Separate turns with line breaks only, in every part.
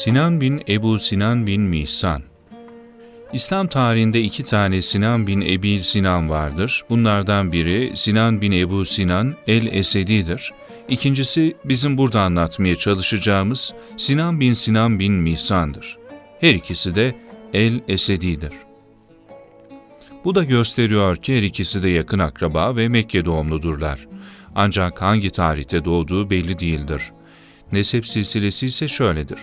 Sinan bin Ebu Sinan bin Mihsan İslam tarihinde iki tane Sinan bin Ebi Sinan vardır. Bunlardan biri Sinan bin Ebu Sinan el-Esedi'dir. İkincisi bizim burada anlatmaya çalışacağımız Sinan bin Sinan bin Mihsan'dır. Her ikisi de el-Esedi'dir. Bu da gösteriyor ki her ikisi de yakın akraba ve Mekke doğumludurlar. Ancak hangi tarihte doğduğu belli değildir. Nesep silsilesi ise şöyledir.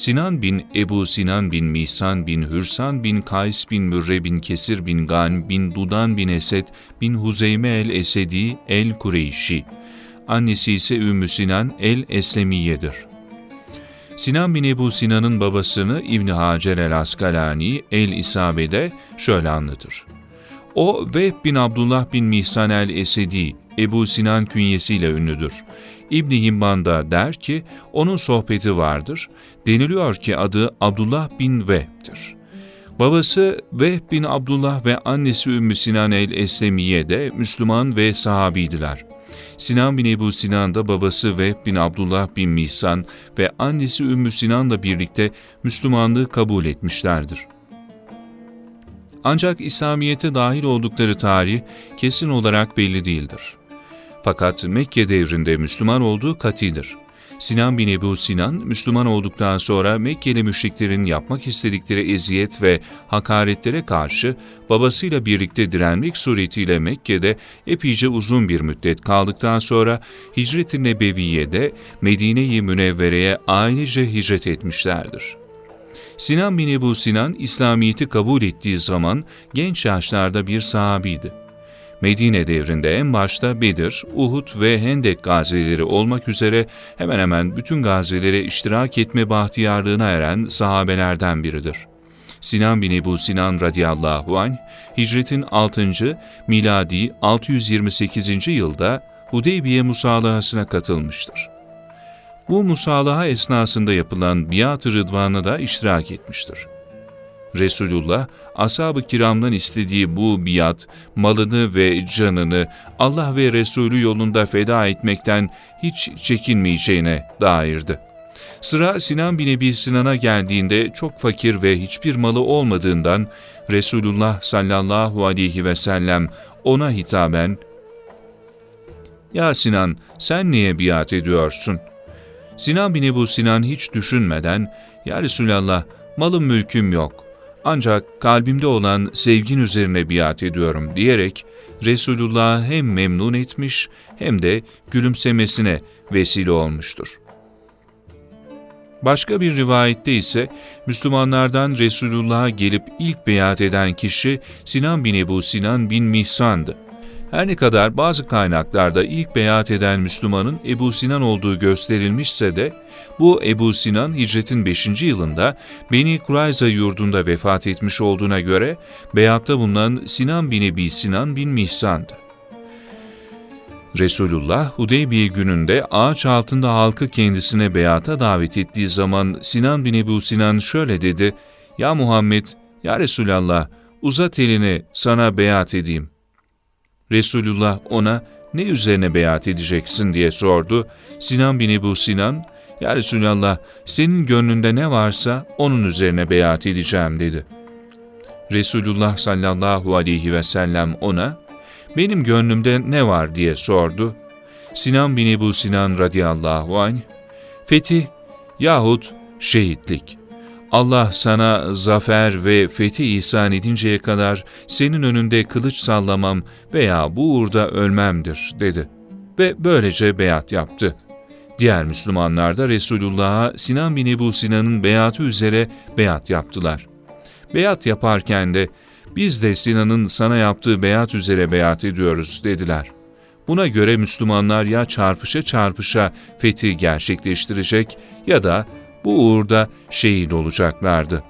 Sinan bin Ebu Sinan bin Misan bin Hürsan bin Kays bin Mürre bin Kesir bin Gan bin Dudan bin Esed bin Huzeyme el-Esedi el-Kureyşi. Annesi ise Ümmü Sinan el-Eslemiye'dir. Sinan bin Ebu Sinan'ın babasını İbn Hacer el-Askalani el-İsabe'de şöyle anlatır. O Vehb bin Abdullah bin Mihsan el-Esedi, Ebu Sinan künyesiyle ünlüdür. İbni Himban da der ki, onun sohbeti vardır. Deniliyor ki adı Abdullah bin Vehb'tir. Babası Vehb bin Abdullah ve annesi Ümmü Sinan el-Eslemiye de Müslüman ve sahabiydiler. Sinan bin Ebu Sinan da babası Vehb bin Abdullah bin Mihsan ve annesi Ümmü Sinan'la birlikte Müslümanlığı kabul etmişlerdir. Ancak İslamiyet'e dahil oldukları tarih kesin olarak belli değildir. Fakat Mekke devrinde Müslüman olduğu katidir. Sinan bin Ebu Sinan, Müslüman olduktan sonra Mekkeli müşriklerin yapmak istedikleri eziyet ve hakaretlere karşı babasıyla birlikte direnmek suretiyle Mekke'de epeyce uzun bir müddet kaldıktan sonra Hicret-i Nebeviye'de Medine-i Münevvere'ye ailece hicret etmişlerdir. Sinan bin Ebu Sinan, İslamiyet'i kabul ettiği zaman genç yaşlarda bir sahabiydi. Medine devrinde en başta Bedir, Uhud ve Hendek gazileri olmak üzere hemen hemen bütün gazilere iştirak etme bahtiyarlığına eren sahabelerden biridir. Sinan bin Ebu Sinan radıyallahu anh, hicretin 6. miladi 628. yılda Hudeybiye musalahasına katılmıştır. Bu musalaha esnasında yapılan biat-ı rıdvana da iştirak etmiştir. Resulullah, ashab-ı kiramdan istediği bu biat, malını ve canını Allah ve Resulü yolunda feda etmekten hiç çekinmeyeceğine dairdi. Sıra Sinan bin Ebi Sinan'a geldiğinde çok fakir ve hiçbir malı olmadığından Resulullah sallallahu aleyhi ve sellem ona hitaben ''Ya Sinan sen niye biat ediyorsun?'' Sinan bin Ebu Sinan hiç düşünmeden ''Ya Resulallah malım mülküm yok. Ancak kalbimde olan sevgin üzerine biat ediyorum diyerek Resulullah'ı hem memnun etmiş hem de gülümsemesine vesile olmuştur. Başka bir rivayette ise Müslümanlardan Resulullah'a gelip ilk beyat eden kişi Sinan bin Ebu Sinan bin Mihsan'dı. Her ne kadar bazı kaynaklarda ilk beyat eden Müslümanın Ebu Sinan olduğu gösterilmişse de, bu Ebu Sinan hicretin 5. yılında Beni Kurayza yurdunda vefat etmiş olduğuna göre beyatta bulunan Sinan bin Ebi Sinan bin Mihsan'dı. Resulullah Hudeybiye gününde ağaç altında halkı kendisine beyata davet ettiği zaman Sinan bin Ebu Sinan şöyle dedi, ''Ya Muhammed, ya Resulallah, uzat elini sana beyat edeyim.'' Resulullah ona ne üzerine beyat edeceksin diye sordu. Sinan bin Ebu Sinan, Ya Resulallah senin gönlünde ne varsa onun üzerine beyat edeceğim dedi. Resulullah sallallahu aleyhi ve sellem ona, benim gönlümde ne var diye sordu. Sinan bin Ebu Sinan radıyallahu anh, fetih yahut şehitlik. Allah sana zafer ve fethi ihsan edinceye kadar senin önünde kılıç sallamam veya bu uğurda ölmemdir dedi. Ve böylece beyat yaptı. Diğer Müslümanlar da Resulullah'a Sinan bin Ebu Sinan'ın beyatı üzere beyat yaptılar. Beyat yaparken de biz de Sinan'ın sana yaptığı beyat üzere beyat ediyoruz dediler. Buna göre Müslümanlar ya çarpışa çarpışa fethi gerçekleştirecek ya da bu uğurda şehit olacaklardı.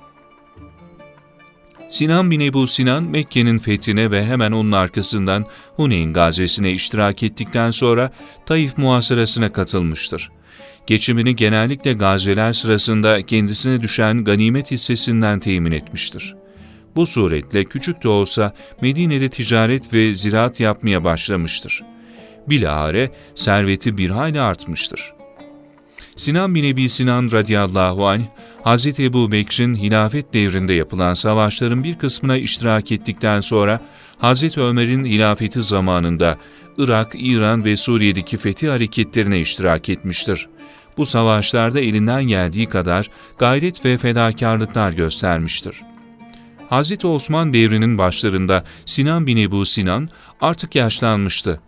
Sinan bin Ebu Sinan Mekke'nin fethine ve hemen onun arkasından Huneyn gazesine iştirak ettikten sonra Taif muhasırasına katılmıştır. Geçimini genellikle gazeler sırasında kendisine düşen ganimet hissesinden temin etmiştir. Bu suretle küçük de olsa Medine'de ticaret ve ziraat yapmaya başlamıştır. Bilahare serveti bir hayli artmıştır. Sinan bin Ebi Sinan radıyallahu anh, Hz. Ebu Bekir'in hilafet devrinde yapılan savaşların bir kısmına iştirak ettikten sonra Hz. Ömer'in hilafeti zamanında Irak, İran ve Suriye'deki fetih hareketlerine iştirak etmiştir. Bu savaşlarda elinden geldiği kadar gayret ve fedakarlıklar göstermiştir. Hz. Osman devrinin başlarında Sinan bin Ebu Sinan artık yaşlanmıştı.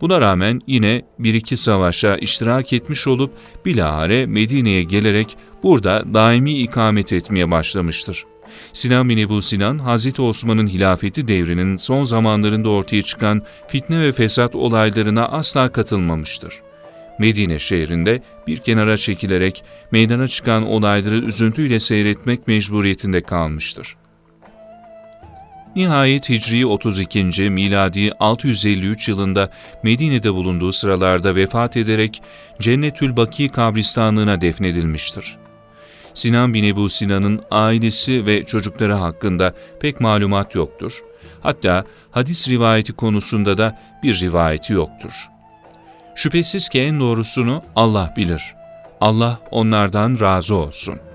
Buna rağmen yine bir iki savaşa iştirak etmiş olup bilahare Medine'ye gelerek burada daimi ikamet etmeye başlamıştır. Sinan bin Ebu Sinan, Hz. Osman'ın hilafeti devrinin son zamanlarında ortaya çıkan fitne ve fesat olaylarına asla katılmamıştır. Medine şehrinde bir kenara çekilerek meydana çıkan olayları üzüntüyle seyretmek mecburiyetinde kalmıştır. Nihayet Hicri 32. miladi 653 yılında Medine'de bulunduğu sıralarda vefat ederek Cennetül Baki kabristanlığına defnedilmiştir. Sinan bin Ebu Sinan'ın ailesi ve çocukları hakkında pek malumat yoktur. Hatta hadis rivayeti konusunda da bir rivayeti yoktur. Şüphesiz ki en doğrusunu Allah bilir. Allah onlardan razı olsun.